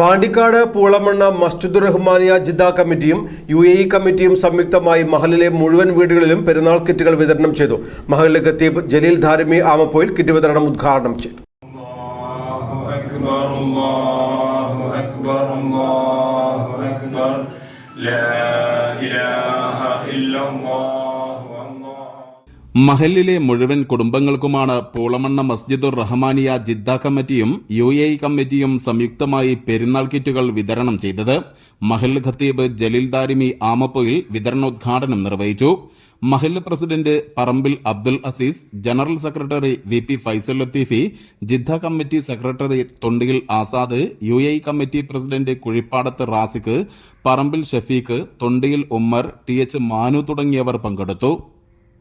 Pandikkad Poolamanna Masjidur Rahmaniya Jeddah കമ്മിറ്റിയും U A E കമ്മിറ്റിയും സംയുക്തമായി മഹലിലെ മുഴുവൻ വീടുകളിലും പെരുന്നാൾ കിറ്റുകൾ വിതരണം ചെയ്തു മഹൽ ഖത്തീബ് ജലീൽ ധാരിമി ആമപ്പോയിൽ കിറ്റ് വിതരണം ഉദ്ഘാടനം ചെയ്തു الله أكبر الله أكبر الله أكبر لا إله إلا الله الله മഹലിലെ മുഴുവൻ കുടുംബങ്ങൾക്കുമാണ് പൂളമണ്ണ മസ്ജിദുർ റഹ്മാനിയ ജിദ്ദ കമ്മിറ്റിയും യു എ കമ്മിറ്റിയും സംയുക്തമായി പെരുന്നാൾ കിറ്റുകൾ വിതരണം ചെയ്തത് മഹൽ ഖത്തീബ് ജലീൽ ദാരിമി ആമപ്പൊയിൽ വിതരണോദ്ഘാടനം നിർവഹിച്ചു. Mahal president Parambil Abdul Aziz general secretary V P Faisal Latheefi Jeddah committee secretary Thondiyil Azad U A committee president Kuzhippadath Raziq Parambil Shafeeq Thondiyil Ummer T H Manu തുടങ്ങിയവർ പങ്കെടുത്തു.